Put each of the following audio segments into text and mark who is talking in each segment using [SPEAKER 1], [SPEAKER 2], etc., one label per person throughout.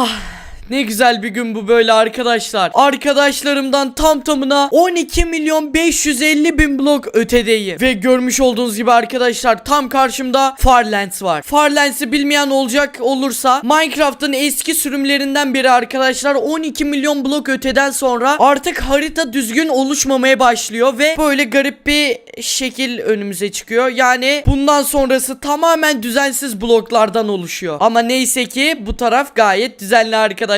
[SPEAKER 1] Ah ne güzel bir gün bu böyle arkadaşlar. Arkadaşlarımdan tam tamına 12 milyon 550 bin blok ötedeyim. Ve görmüş olduğunuz gibi arkadaşlar tam karşımda Farlands var. Farlands'i bilmeyen olacak olursa Minecraft'ın eski sürümlerinden biri arkadaşlar 12 milyon blok öteden sonra artık harita düzgün oluşmamaya başlıyor ve böyle garip bir şekil önümüze çıkıyor. Yani bundan sonrası tamamen düzensiz bloklardan oluşuyor. Ama neyse ki bu taraf gayet düzenli arkadaşlar.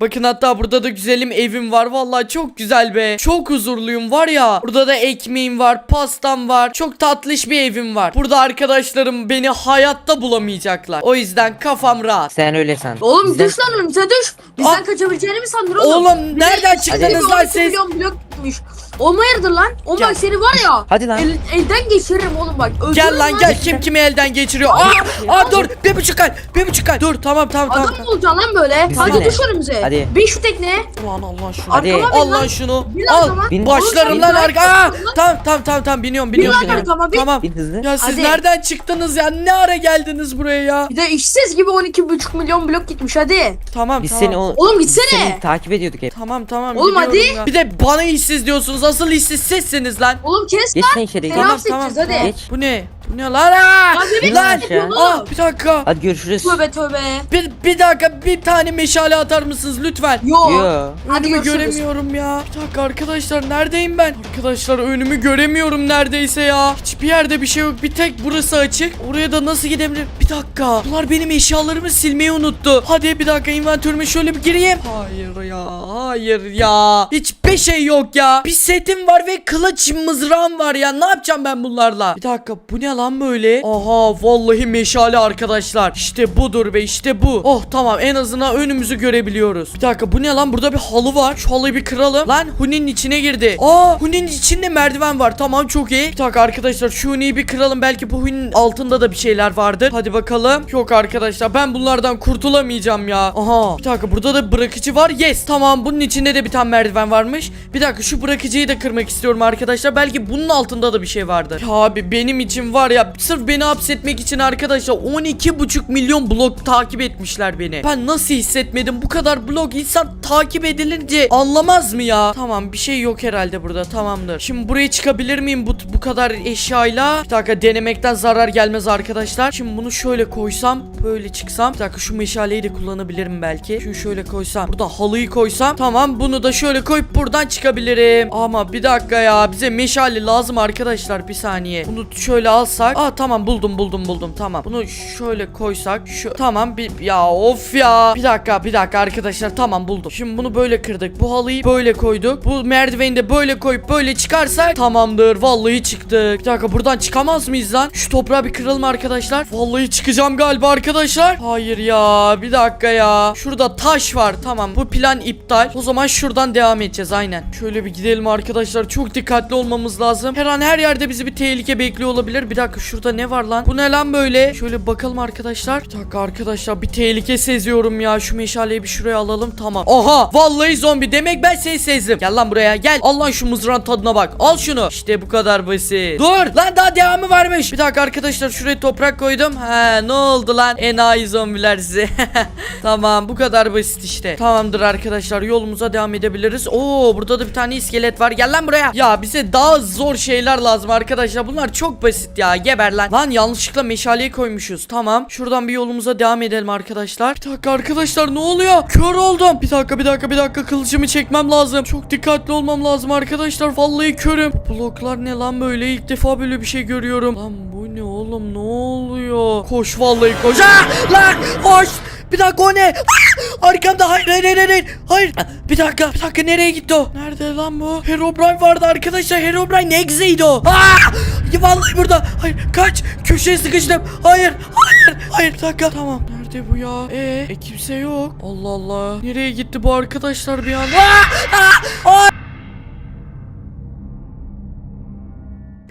[SPEAKER 1] Bakın hatta burada da güzelim evim var. Vallahi çok güzel be. Çok huzurluyum var ya. Burada da ekmeğim var, pastam var. Çok tatlış bir evim var. Burada arkadaşlarım beni hayatta bulamayacaklar. O yüzden kafam rahat.
[SPEAKER 2] Sen öyle san.
[SPEAKER 3] Oğlum
[SPEAKER 2] Bizden-
[SPEAKER 3] düş lan önümüze düş. Bizden
[SPEAKER 1] Aa.
[SPEAKER 3] kaçabileceğini mi sandın oğlum?
[SPEAKER 1] Oğlum nereden çıktınız lan
[SPEAKER 3] 12
[SPEAKER 1] siz?
[SPEAKER 3] milyon blok gitmiş. Olma hayırdır lan?
[SPEAKER 1] Gel.
[SPEAKER 3] bak seni var ya.
[SPEAKER 2] Hadi lan.
[SPEAKER 3] El, elden geçiririm oğlum bak. Öldürürüm
[SPEAKER 1] Gel lan gel kim kimi elden geçiriyor. Aa, aa dur bir buçuk ay bir buçuk ay dur tamam tamam tamam.
[SPEAKER 3] Adam mı olacaksın lan böyle?
[SPEAKER 2] Biz
[SPEAKER 3] Hadi
[SPEAKER 2] ne?
[SPEAKER 3] düş önümüze.
[SPEAKER 2] Hadi.
[SPEAKER 3] Bin şu tekneye.
[SPEAKER 1] Ulan Allah şunu.
[SPEAKER 2] Hadi.
[SPEAKER 3] Arkama bin
[SPEAKER 1] Al lan
[SPEAKER 3] lan.
[SPEAKER 1] şunu.
[SPEAKER 3] Bin lan
[SPEAKER 1] Al.
[SPEAKER 3] arkama.
[SPEAKER 2] Bin.
[SPEAKER 1] Başlarım lan
[SPEAKER 3] sen
[SPEAKER 1] arka. Aa,
[SPEAKER 3] lan.
[SPEAKER 1] tamam tamam tamam tamam biniyorum
[SPEAKER 3] Bin
[SPEAKER 1] biniyorum.
[SPEAKER 3] lan
[SPEAKER 1] biniyorum.
[SPEAKER 3] arkama bin.
[SPEAKER 1] Tamam.
[SPEAKER 2] Bin hızlı.
[SPEAKER 1] Ya siz
[SPEAKER 3] Hadi.
[SPEAKER 1] nereden çıktınız ya? Ne ara geldiniz buraya ya?
[SPEAKER 3] Bir de işsiz gibi 12,5 milyon blok gitmiş hadi.
[SPEAKER 1] Tamam
[SPEAKER 2] Biz
[SPEAKER 1] tamam.
[SPEAKER 2] seni o
[SPEAKER 3] Oğlum
[SPEAKER 2] biz
[SPEAKER 3] gitsene.
[SPEAKER 2] seni takip ediyorduk hep.
[SPEAKER 1] Tamam tamam.
[SPEAKER 3] Oğlum
[SPEAKER 1] gidiyorum
[SPEAKER 3] hadi.
[SPEAKER 1] ya. Bir de bana işsiz diyorsunuz. Asıl işsiz sizsiniz lan.
[SPEAKER 3] Oğlum kes
[SPEAKER 2] Geç
[SPEAKER 3] lan.
[SPEAKER 2] sen içeri. Geç.
[SPEAKER 3] hapse edeceğiz, hadi.
[SPEAKER 1] tamam.
[SPEAKER 2] Geç.
[SPEAKER 1] Bu ne? Bu ne lan? Aa!
[SPEAKER 3] Lan
[SPEAKER 2] aşağı.
[SPEAKER 1] Aa, bir dakika.
[SPEAKER 2] Hadi görüşürüz.
[SPEAKER 3] Tövbe tövbe.
[SPEAKER 1] Bir, bir dakika bir tane meşale atar mısınız lütfen?
[SPEAKER 3] Yo.
[SPEAKER 2] Yo.
[SPEAKER 3] Hadi
[SPEAKER 1] Önümü
[SPEAKER 3] görüşürüz.
[SPEAKER 1] göremiyorum ya. Bir dakika arkadaşlar neredeyim ben? Arkadaşlar önümü göremiyorum neredeyse ya. Hiçbir yerde bir şey yok. Bir tek burası açık. Oraya da nasıl gidebilirim? Bir dakika. Bunlar benim eşyalarımı silmeyi unuttu. Hadi bir dakika inventörüme şöyle bir gireyim. Hayır ya. Hayır ya. Hiçbir şey yok ya. Bir setim var ve kılıç mızrağım var ya. Ne yapacağım ben bunlarla? Bir dakika bu ne lan böyle? Aha vallahi meşale arkadaşlar. İşte budur be işte bu. Oh tamam en azından önümüzü görebiliyoruz. Bir dakika bu ne lan? Burada bir halı var. Şu halıyı bir kıralım. Lan Huni'nin içine girdi. Aa Huni'nin içinde merdiven var. Tamam çok iyi. Bir dakika arkadaşlar şu Huni'yi bir kıralım. Belki bu Huni'nin altında da bir şeyler vardır. Hadi bakalım. Yok arkadaşlar ben bunlardan kurtulamayacağım ya. Aha bir dakika burada da bırakıcı var. Yes tamam bunun içinde de bir tane merdiven varmış. Bir dakika şu bırakıcıyı da kırmak istiyorum arkadaşlar. Belki bunun altında da bir şey vardır. Ya abi benim için var ya sırf beni hapsetmek için arkadaşlar 12,5 milyon blok takip etmişler beni. Ben nasıl hissetmedim bu kadar blok insan takip edilince anlamaz mı ya? Tamam bir şey yok herhalde burada tamamdır. Şimdi buraya çıkabilir miyim bu, bu kadar eşyayla? Bir dakika denemekten zarar gelmez arkadaşlar. Şimdi bunu şöyle koysam böyle çıksam. Bir dakika şu meşaleyi de kullanabilirim belki. Şunu şöyle koysam. Burada halıyı koysam. Tamam bunu da şöyle koyup buradan çıkabilirim. Ama bir dakika ya bize meşale lazım arkadaşlar bir saniye. Bunu şöyle alsak. Aa tamam buldum buldum buldum tamam. Bunu şöyle koysak. Şu tamam bir ya of ya. Bir dakika bir dakika arkadaşlar tamam buldum. Şimdi bunu böyle kırdık. Bu halıyı böyle koyduk. Bu merdiveni de böyle koyup böyle çıkarsak tamamdır. Vallahi çıktık. Bir dakika buradan çıkamaz mıyız lan? Şu toprağı bir kıralım arkadaşlar. Vallahi çıkacağım galiba arkadaşlar. Hayır ya bir dakika ya. Şurada taş var tamam. Bu plan iptal. O zaman şuradan devam edeceğiz aynen. Şöyle bir gidelim arkadaşlar. Çok dikkatli olmamız lazım. Her an her yerde bizi bir tehlike bekliyor olabilir. Bir dakika şurada ne var lan? Bu ne lan böyle? Şöyle bakalım arkadaşlar. Bir dakika arkadaşlar bir tehlike seziyorum ya. Şu meşaleyi bir şuraya alalım. Tamam. Aha vallahi zombi. Demek ben seni sezdim. Gel lan buraya gel. Al lan şu mızrağın tadına bak. Al şunu. İşte bu kadar basit. Dur lan daha devamı varmış. Bir dakika arkadaşlar şuraya toprak koydum. He ne oldu lan? Enayi zombiler size. tamam bu kadar basit işte. Tamamdır arkadaşlar yolumuza devam edebiliriz. Oo burada da bir tane iskelet var. Gel lan buraya. Ya bize daha zor şeyler lazım arkadaşlar. Bunlar çok basit ya. Geber lan. Lan yanlışlıkla meşaleyi koymuşuz. Tamam. Şuradan bir yolumuza devam edelim arkadaşlar. Bir dakika arkadaşlar ne oluyor? Kör oldum. Bir dakika bir dakika bir dakika kılıcımı çekmem lazım. Çok dikkatli olmam lazım arkadaşlar. Vallahi körüm. Bloklar ne lan böyle? İlk defa böyle bir şey görüyorum. Lan bu ne oğlum? Ne oluyor? Koş vallahi koş. Ah! Lan koş. Bir dakika o ne? Ah! Arkamda hayır hayır hayır hayır. Hayır. Bir dakika bir dakika nereye gitti o? Nerede lan bu? Herobrine vardı arkadaşlar. Herobrine Exe'ydi o. Ah! Vallahi burada. Hayır kaç. Köşeye sıkıştım. Hayır. Hayır. Hayır bir dakika. Tamam. Nerede bu ya? Ee, e, kimse yok. Allah Allah. Nereye gitti bu arkadaşlar bir anda? Ah! Ah! Ah!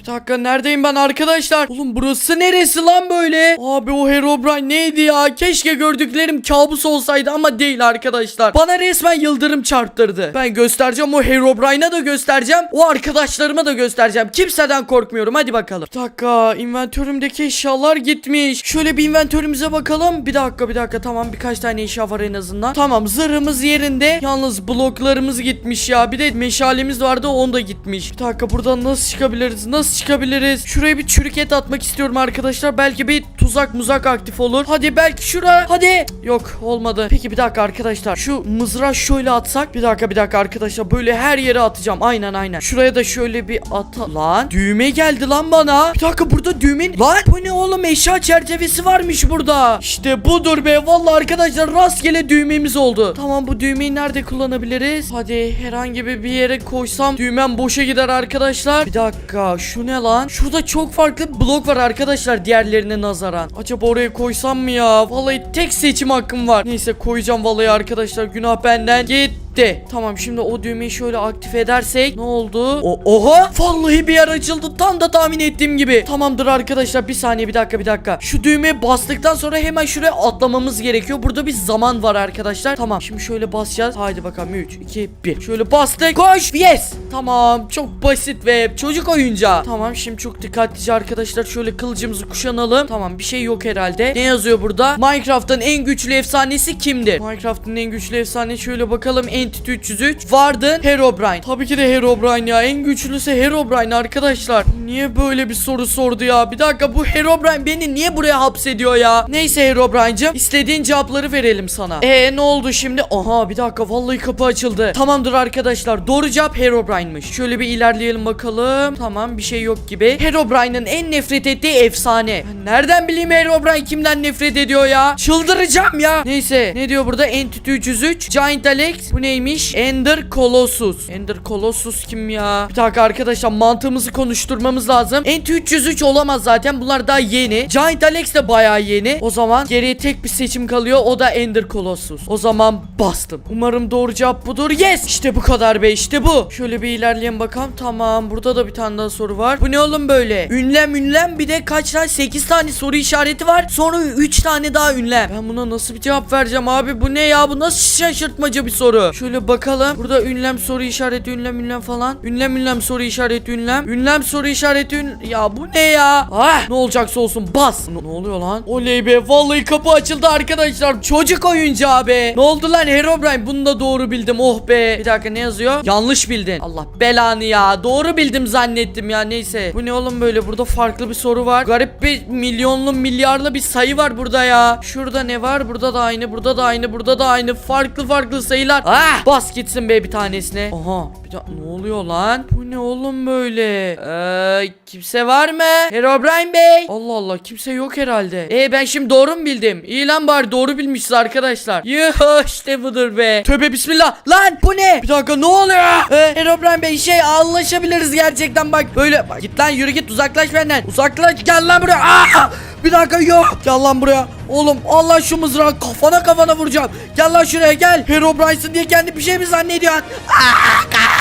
[SPEAKER 1] Dakika neredeyim ben arkadaşlar? Oğlum burası neresi lan böyle? Abi o Herobrine neydi ya? Keşke gördüklerim kabus olsaydı ama değil arkadaşlar. Bana resmen yıldırım çarptırdı. Ben göstereceğim o Herobrine'a da göstereceğim. O arkadaşlarıma da göstereceğim. Kimseden korkmuyorum. Hadi bakalım. Bir dakika inventörümdeki eşyalar gitmiş. Şöyle bir inventörümüze bakalım. Bir dakika bir dakika tamam birkaç tane eşya var en azından. Tamam zırhımız yerinde. Yalnız bloklarımız gitmiş ya. Bir de meşalemiz vardı o da gitmiş. Bir dakika buradan nasıl çıkabiliriz? Nasıl çıkabiliriz? Şuraya bir çürük et atmak istiyorum arkadaşlar. Belki bir tuzak muzak aktif olur. Hadi belki şura. Hadi. Yok olmadı. Peki bir dakika arkadaşlar. Şu mızrağı şöyle atsak. Bir dakika bir dakika arkadaşlar. Böyle her yere atacağım. Aynen aynen. Şuraya da şöyle bir ata. Lan düğme geldi lan bana. Bir dakika burada düğmenin. Lan bu ne oğlum eşya çerçevesi varmış burada. İşte budur be. Vallahi arkadaşlar rastgele düğmemiz oldu. Tamam bu düğmeyi nerede kullanabiliriz? Hadi herhangi bir yere koysam düğmem boşa gider arkadaşlar. Bir dakika şu ne lan? Şurada çok farklı blok var arkadaşlar diğerlerine nazaran. Acaba oraya koysam mı ya? Vallahi tek seçim hakkım var. Neyse koyacağım vallahi arkadaşlar. Günah benden. Git gitti. Tamam şimdi o düğmeyi şöyle aktif edersek ne oldu? O oha! Vallahi bir yer açıldı. Tam da tahmin ettiğim gibi. Tamamdır arkadaşlar bir saniye bir dakika bir dakika. Şu düğmeye bastıktan sonra hemen şuraya atlamamız gerekiyor. Burada bir zaman var arkadaşlar. Tamam şimdi şöyle basacağız. Haydi bakalım 3 2 1. Şöyle bastık. Koş! Yes! Tamam çok basit ve çocuk oyuncağı. Tamam şimdi çok dikkatlice arkadaşlar şöyle kılıcımızı kuşanalım. Tamam bir şey yok herhalde. Ne yazıyor burada? Minecraft'ın en güçlü efsanesi kimdir? Minecraft'ın en güçlü efsanesi şöyle bakalım. Entity 303 Warden Herobrine. Tabii ki de Herobrine ya. En güçlüsü Herobrine arkadaşlar. Niye böyle bir soru sordu ya? Bir dakika bu Herobrine beni niye buraya hapsediyor ya? Neyse Herobrine'cım istediğin cevapları verelim sana. Ee ne oldu şimdi? Aha bir dakika vallahi kapı açıldı. Tamamdır arkadaşlar. Doğru cevap Herobrine'miş. Şöyle bir ilerleyelim bakalım. Tamam bir şey yok gibi. Herobrine'ın en nefret ettiği efsane. Nereden bileyim Herobrine kimden nefret ediyor ya? Çıldıracağım ya. Neyse ne diyor burada? Entity 303 Giant Alex. Bu neymiş? Ender Colossus. Ender Colossus kim ya? Bir dakika arkadaşlar mantığımızı konuşturmamız lazım. Entity 303 olamaz zaten. Bunlar daha yeni. Giant Alex de bayağı yeni. O zaman geriye tek bir seçim kalıyor. O da Ender Colossus. O zaman bastım. Umarım doğru cevap budur. Yes! İşte bu kadar be işte bu. Şöyle bir ilerleyelim bakalım. Tamam. Burada da bir tane daha soru var. Bu ne oğlum böyle? Ünlem ünlem bir de kaç tane? 8 tane soru işareti var. Sonra 3 tane daha ünlem. Ben buna nasıl bir cevap vereceğim abi? Bu ne ya? Bu nasıl şaşırtmaca bir soru? Şöyle bakalım. Burada ünlem soru işareti ünlem ünlem falan. Ünlem ünlem soru işareti ünlem. Ünlem soru işareti ün... Ya bu ne ya? Ah! Ne olacaksa olsun bas. Ne, ne oluyor lan? Oley be. Vallahi kapı açıldı arkadaşlar. Çocuk oyuncağı be. Ne oldu lan Herobrine? Bunu da doğru bildim. Oh be. Bir dakika ne yazıyor? Yanlış bildin. Allah belanı ya. Doğru bildim zannettim ya. Neyse. Bu ne oğlum böyle? Burada farklı bir soru var. Garip bir milyonlu milyarlı bir sayı var burada ya. Şurada ne var? Burada da aynı. Burada da aynı. Burada da aynı. Farklı farklı sayılar. Ah! Bas gitsin be bir tanesine. Aha. Bir da ne oluyor lan? Bu ne oğlum böyle? Eee kimse var mı? Herobrine Bey. Allah Allah kimse yok herhalde. E ben şimdi doğru mu bildim? İyi lan bari doğru bilmişiz arkadaşlar. Yuh işte budur be. Tövbe bismillah. Lan bu ne? Bir dakika ne oluyor? Ee, Herobrine Bey şey anlaşabiliriz gerçekten bak. Böyle bak, git lan yürü git uzaklaş benden. Uzaklaş gel lan buraya. Aa! Bir dakika yok. Gel lan buraya. Oğlum Allah şu mızrağı kafana kafana vuracağım. Gel lan şuraya gel. Herobrine'sın diye kendi bir şey mi zannediyorsun? Aa.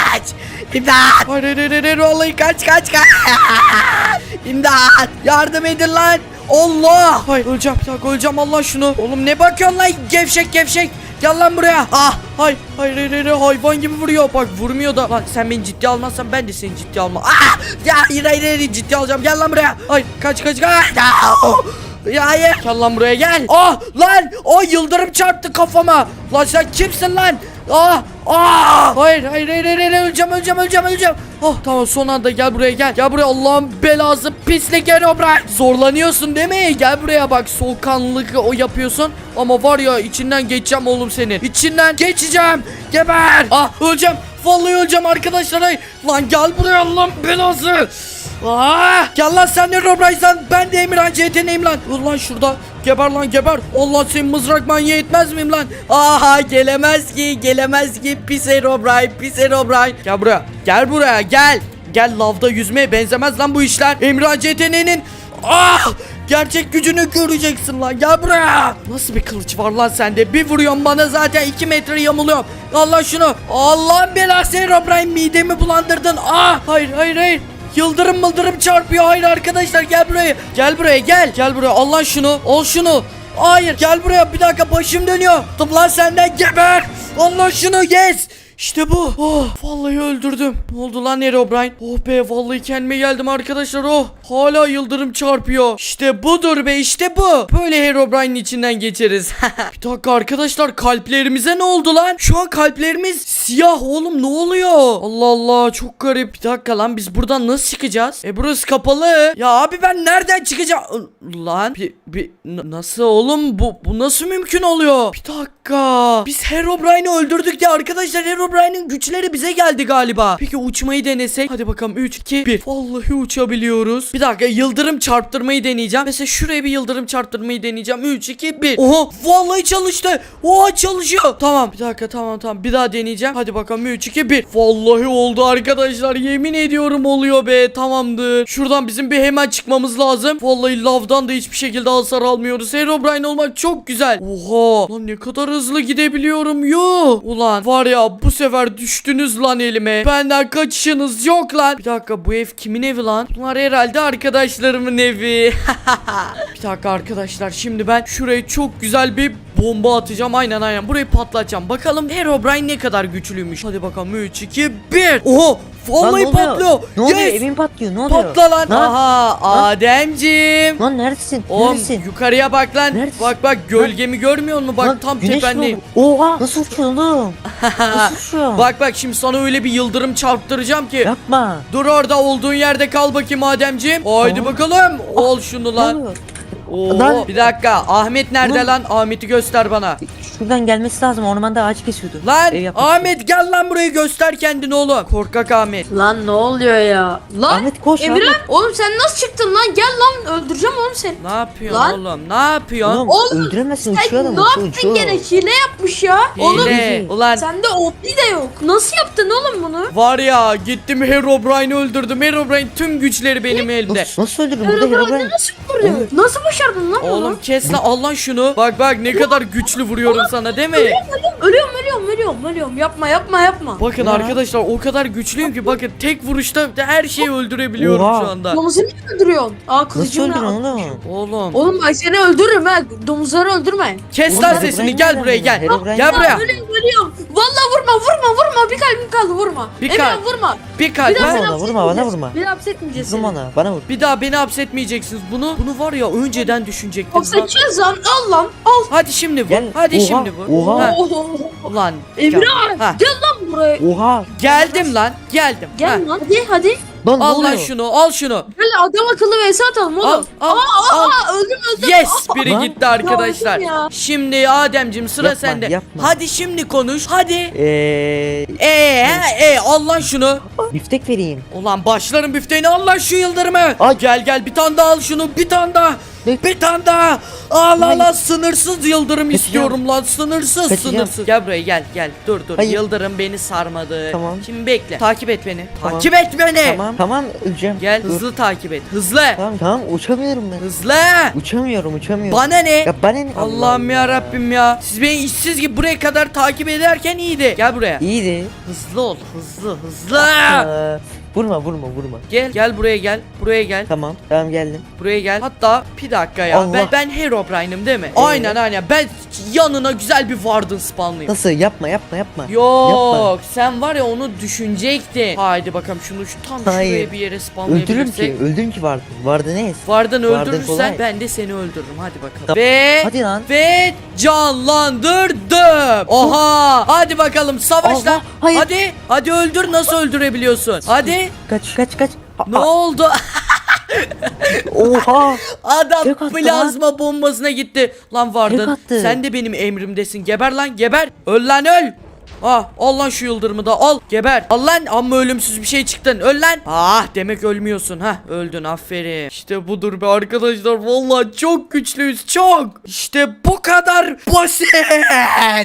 [SPEAKER 1] İmdat. Hayır hayır hayır, vallahi kaç kaç kaç. İmdat. Yardım edin lan. Allah. Hayır öleceğim dakika öleceğim Allah şunu. Oğlum ne bakıyorsun lan gevşek gevşek. Gel lan buraya. Ah hayır hayır hayır, hayır hayvan gibi vuruyor. Bak vurmuyor da. Lan sen beni ciddi almazsan ben de seni ciddi almam. Ah ya hayır hayır, hayır ciddi alacağım. Gel lan buraya. Hayır kaç kaç kaç. Ya, ya hayır. Gel lan buraya gel. Ah lan o yıldırım çarptı kafama. Lan sen kimsin lan? Ah ah. Hayır hayır hayır hayır, hayır. öleceğim öleceğim öleceğim öleceğim. Oh tamam son anda gel buraya gel. Gel buraya Allah'ın belası pislik Herobrine. Zorlanıyorsun değil mi? Gel buraya bak soğukkanlılık o yapıyorsun. Ama var ya içinden geçeceğim oğlum seni. İçinden geçeceğim. Geber. Ah öleceğim. Vallahi öleceğim arkadaşlar. Hayır. Lan gel buraya Allah'ın belası. Ah, gel lan sen de Robray'san ben de Emirhan CT'neyim lan. Ulan şurada geber lan geber. Allah senin mızrak manyağı etmez miyim lan? Aha gelemez ki gelemez ki pis Herobrine pis Herobrine. Gel buraya gel buraya gel. Gel lavda yüzmeye benzemez lan bu işler. Emirhan CT'nin ah Gerçek gücünü göreceksin lan gel buraya Nasıl bir kılıç var lan sende Bir vuruyorsun bana zaten 2 metre yamuluyorum Allah şunu Allah'ın belası Herobrine midemi bulandırdın Ah hayır hayır hayır Yıldırım mıldırım çarpıyor. Hayır arkadaşlar gel buraya. Gel buraya gel. Gel buraya. Al lan şunu. Al şunu. Hayır gel buraya bir dakika başım dönüyor. Tıp lan senden geber. Allah şunu yes. İşte bu. Oh, vallahi öldürdüm. Ne oldu lan Herobrine? Oh be vallahi kendime geldim arkadaşlar. Oh hala yıldırım çarpıyor. İşte budur be işte bu. Böyle Herobrine'in içinden geçeriz. bir dakika arkadaşlar kalplerimize ne oldu lan? Şu an kalplerimiz siyah oğlum ne oluyor? Allah Allah çok garip. Bir dakika lan biz buradan nasıl çıkacağız? E burası kapalı. Ya abi ben nereden çıkacağım? Lan bir, bir nasıl oğlum bu bu nasıl mümkün oluyor? Bir dakika. Biz Herobrine'i öldürdük diye arkadaşlar Herobrine'in güçleri bize geldi galiba. Peki uçmayı denesek? Hadi bakalım 3 2 1. Vallahi uçabiliyoruz. Bir dakika yıldırım çarptırmayı deneyeceğim. Mesela şuraya bir yıldırım çarptırmayı deneyeceğim. 3 2 1. Oha vallahi çalıştı. Oha çalışıyor. Tamam bir dakika tamam tamam. Bir daha deneyeceğim. Hadi bakalım 3 2 1. Vallahi oldu arkadaşlar. Yemin ediyorum oluyor be. Tamamdır. Şuradan bizim bir hemen çıkmamız lazım. Vallahi lavdan da hiçbir şekilde hasar almıyoruz. Herobrine olmak çok güzel. Oha. Lan ne kadar hızlı gidebiliyorum. Yuh. Ulan var ya bu sefer düştünüz lan elime. Benden kaçışınız yok lan. Bir dakika bu ev kimin evi lan? Bunlar herhalde arkadaşlarımın evi. bir dakika arkadaşlar şimdi ben şuraya çok güzel bir bomba atacağım. Aynen aynen burayı patlatacağım. Bakalım Herobrine ne kadar güçlüymüş. Hadi bakalım 3 2 1. Oha.
[SPEAKER 2] Lan
[SPEAKER 1] Vallahi
[SPEAKER 2] ne oluyor?
[SPEAKER 1] patlıyor.
[SPEAKER 2] Ne oluyor?
[SPEAKER 1] Yes.
[SPEAKER 2] Evin patlıyor. Ne oluyor?
[SPEAKER 1] Patla lan.
[SPEAKER 2] Lan,
[SPEAKER 1] Aha Ademcim.
[SPEAKER 2] lan neredesin?
[SPEAKER 1] Oğlum
[SPEAKER 2] neredesin?
[SPEAKER 1] yukarıya bak lan.
[SPEAKER 2] Neredesin?
[SPEAKER 1] Bak bak gölgemi görmüyor musun? Bak
[SPEAKER 2] Lan,
[SPEAKER 1] tam tependeyim.
[SPEAKER 2] Oha nasıl uçuyor oğlum? nasıl uçuyor?
[SPEAKER 1] Bak bak şimdi sana öyle bir yıldırım çarptıracağım ki.
[SPEAKER 2] Yapma.
[SPEAKER 1] Dur orada olduğun yerde kal bakayım Ademciğim. Haydi
[SPEAKER 2] Tamam.
[SPEAKER 1] bakalım. Ol şunu
[SPEAKER 2] Ne
[SPEAKER 1] lan. Oo,
[SPEAKER 2] Lan.
[SPEAKER 1] bir dakika. Ahmet nerede
[SPEAKER 2] lan?
[SPEAKER 1] Ahmet'i göster bana.
[SPEAKER 2] Şuradan gelmesi lazım. Ormanda ağaç kesiyordu.
[SPEAKER 1] Lan
[SPEAKER 2] Ev
[SPEAKER 1] Ahmet gel lan buraya göster kendini oğlum. Korkak Ahmet.
[SPEAKER 3] Lan ne oluyor ya? Lan
[SPEAKER 2] Ahmet koş
[SPEAKER 3] Emirhan
[SPEAKER 2] Ahmet.
[SPEAKER 3] oğlum sen nasıl çıktın lan? Gel lan öldüreceğim oğlum seni.
[SPEAKER 1] Ne yapıyorsun
[SPEAKER 3] Lan.
[SPEAKER 1] oğlum? Ne yapıyorsun?
[SPEAKER 2] Oğlum,
[SPEAKER 3] Oğlum,
[SPEAKER 2] öldüremezsin uçuyor
[SPEAKER 3] Sen
[SPEAKER 2] adam
[SPEAKER 3] ne
[SPEAKER 2] uçuyor
[SPEAKER 3] yaptın
[SPEAKER 2] uçuyor.
[SPEAKER 3] gene? Hile yapmış ya. Oğlum
[SPEAKER 1] Hile. Ulan
[SPEAKER 3] sende opli de yok. Nasıl yaptın oğlum bunu?
[SPEAKER 1] var ya gittim Herobrine'i öldürdüm. Herobrine tüm güçleri benim elimde.
[SPEAKER 2] Nasıl, nasıl öldürdün? Burada
[SPEAKER 3] Herobrine
[SPEAKER 2] Herobrine.
[SPEAKER 3] nasıl vuruyor? Nasıl başardın lan bunu?
[SPEAKER 1] Oğlum kes lan al lan şunu. Bak bak ne kadar güçlü vuruyorum sana değil mi?
[SPEAKER 3] Ölüyorum ölüyorum ölüyorum ölüyorum. Yapma yapma yapma.
[SPEAKER 1] Bakın
[SPEAKER 2] Ya.
[SPEAKER 1] arkadaşlar o kadar güçlüyüm ki bakın tek vuruşta her şeyi öldürebiliyorum
[SPEAKER 2] Oha.
[SPEAKER 1] şu anda.
[SPEAKER 3] Domuzu niye öldürüyorsun? Aa
[SPEAKER 2] Nasıl
[SPEAKER 3] kılıcımla.
[SPEAKER 2] öldürdün oğlum?
[SPEAKER 1] Oğlum
[SPEAKER 3] Oğlum bak seni öldürürüm ha. Domuzları öldürme.
[SPEAKER 1] kes
[SPEAKER 2] Oğlum,
[SPEAKER 1] lan
[SPEAKER 2] Herobrine
[SPEAKER 1] sesini gel
[SPEAKER 2] nereden
[SPEAKER 1] buraya
[SPEAKER 2] ya?
[SPEAKER 1] gel.
[SPEAKER 2] Herobrine
[SPEAKER 1] Gel
[SPEAKER 2] nereden?
[SPEAKER 1] buraya.
[SPEAKER 3] Ölüyorum ölüyorum. Valla vurma vurma vurma. Bir kalbim kaldı vurma.
[SPEAKER 1] Bir
[SPEAKER 3] Emirhan
[SPEAKER 1] kalp.
[SPEAKER 3] vurma.
[SPEAKER 1] Bir kalp
[SPEAKER 3] Bir daha
[SPEAKER 1] ha?
[SPEAKER 3] seni
[SPEAKER 2] Vurma, vurma, bana vurma.
[SPEAKER 3] Bir daha hapsetmeyeceğiz
[SPEAKER 2] Vurma
[SPEAKER 3] seni.
[SPEAKER 2] bana. Bana vur.
[SPEAKER 1] Bir daha beni hapsetmeyeceksiniz. Bunu bunu var ya önceden düşünecektiniz. Bak.
[SPEAKER 3] Hapsedeceğiz lan. Al lan. Al.
[SPEAKER 1] Hadi şimdi vur.
[SPEAKER 2] Gel.
[SPEAKER 1] Hadi
[SPEAKER 2] Oha,
[SPEAKER 1] şimdi vur.
[SPEAKER 2] oha.
[SPEAKER 1] Ha,
[SPEAKER 3] Oho.
[SPEAKER 1] Ulan.
[SPEAKER 3] Emirhan
[SPEAKER 1] Ha,
[SPEAKER 3] gel lan buraya.
[SPEAKER 2] Oha.
[SPEAKER 1] Geldim lan. Geldim.
[SPEAKER 3] Gel
[SPEAKER 1] Ha.
[SPEAKER 3] lan. Hadi hadi.
[SPEAKER 2] Lan ne
[SPEAKER 1] Al lan
[SPEAKER 2] oluyor?
[SPEAKER 1] şunu. Al şunu.
[SPEAKER 3] Gel adam akıllı vs atalım oğlum.
[SPEAKER 1] Al al al.
[SPEAKER 3] Aa öldüm öldüm.
[SPEAKER 1] Yes biri
[SPEAKER 2] Lan.
[SPEAKER 1] gitti arkadaşlar.
[SPEAKER 3] ya.
[SPEAKER 1] Şimdi Ademcim sıra
[SPEAKER 2] Yapma,
[SPEAKER 1] sende.
[SPEAKER 2] yapma.
[SPEAKER 1] Hadi şimdi konuş. Hadi.
[SPEAKER 2] Eee
[SPEAKER 1] Ee, e al lan şunu.
[SPEAKER 2] biftek vereyim.
[SPEAKER 1] Ulan başlarım büfteğini al lan şu yıldırımı.
[SPEAKER 2] Ay.
[SPEAKER 1] Gel gel bir tane daha al şunu bir tane daha.
[SPEAKER 2] Ne?
[SPEAKER 1] Bir tane daha. Al al
[SPEAKER 2] Hayır.
[SPEAKER 1] al sınırsız yıldırım istiyorum lan sınırsız
[SPEAKER 2] Kaçacağım.
[SPEAKER 1] sınırsız. Gel buraya gel gel dur dur
[SPEAKER 2] Hayır.
[SPEAKER 1] yıldırım beni sarmadı.
[SPEAKER 2] Tamam.
[SPEAKER 1] Şimdi bekle takip et beni.
[SPEAKER 2] Tamam.
[SPEAKER 1] Takip et beni.
[SPEAKER 2] Tamam. Tamam öleceğim.
[SPEAKER 1] Gel
[SPEAKER 2] Dur.
[SPEAKER 1] hızlı takip et hızlı.
[SPEAKER 2] Tamam tamam uçamıyorum ben.
[SPEAKER 1] Hızlı.
[SPEAKER 2] Uçamıyorum uçamıyorum.
[SPEAKER 1] Bana ne?
[SPEAKER 2] Ya bana ne?
[SPEAKER 1] Allah'ım ya Rabbim ya. Siz beni işsiz gibi buraya kadar takip ederken iyiydi. Gel buraya.
[SPEAKER 2] İyiydi.
[SPEAKER 1] Hızlı ol hızlı hızlı.
[SPEAKER 2] Aa, vurma vurma vurma.
[SPEAKER 1] Gel gel buraya gel. Buraya gel.
[SPEAKER 2] Tamam tamam geldim.
[SPEAKER 1] Buraya gel. Hatta bir dakika ya.
[SPEAKER 2] Allah.
[SPEAKER 1] Ben, ben Herobrine'ım değil mi?
[SPEAKER 2] Evet.
[SPEAKER 1] Aynen aynen. Ben yanına güzel bir Warden spawnlayayım.
[SPEAKER 2] Nasıl yapma yapma yapma.
[SPEAKER 1] Yok sen var ya onu düşünecektin. Haydi bakalım şunu şu tam şuraya
[SPEAKER 2] Hayır.
[SPEAKER 1] bir yere
[SPEAKER 2] Öldürürüm
[SPEAKER 1] spawnlayabilirsek.
[SPEAKER 2] ki öldürürüm ki vardı. Vardı ne?
[SPEAKER 1] Warden
[SPEAKER 2] Warden
[SPEAKER 1] öldürürsen
[SPEAKER 2] kolay.
[SPEAKER 1] ben de seni öldürürüm. Hadi bakalım.
[SPEAKER 2] Tamam.
[SPEAKER 1] Ve
[SPEAKER 2] Hadi lan.
[SPEAKER 1] ve canlandırdım. Oha! Hadi bakalım savaş
[SPEAKER 2] Allah, hayır.
[SPEAKER 1] Hadi hadi öldür nasıl öldürebiliyorsun? Hadi.
[SPEAKER 2] Kaç kaç kaç.
[SPEAKER 1] Ne oldu?
[SPEAKER 2] Oha.
[SPEAKER 1] Adam
[SPEAKER 2] Tek attı
[SPEAKER 1] plazma bombasına gitti. Lan
[SPEAKER 2] Tek attı.
[SPEAKER 1] sen de benim emrimdesin. Geber lan geber. Öl lan öl. Ah al lan şu yıldırımı da al. Geber. Al lan amma ölümsüz bir şey çıktın. Öl lan. Ah demek ölmüyorsun. Ha öldün aferin. İşte budur be arkadaşlar. Vallahi çok güçlüyüz çok. İşte bu kadar basit.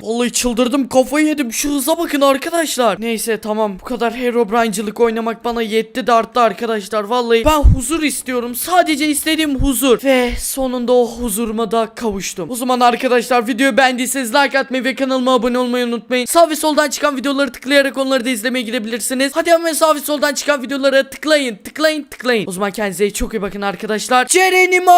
[SPEAKER 1] Vallahi çıldırdım kafayı yedim. Şu hıza bakın arkadaşlar. Neyse tamam. Bu kadar Herobrine'cılık oynamak bana yetti de arttı arkadaşlar. Vallahi ben huzur istiyorum. Sadece istediğim huzur. Ve sonunda o huzuruma da kavuştum. O zaman arkadaşlar videoyu beğendiyseniz like atmayı ve kanalıma abone olmayı unutmayın. Sağ ve soldan çıkan videoları tıklayarak onları da izlemeye gidebilirsiniz. Hadi hemen sağ soldan çıkan videolara tıklayın tıklayın tıklayın. O zaman kendinize çok iyi bakın arkadaşlar. Cerenimo!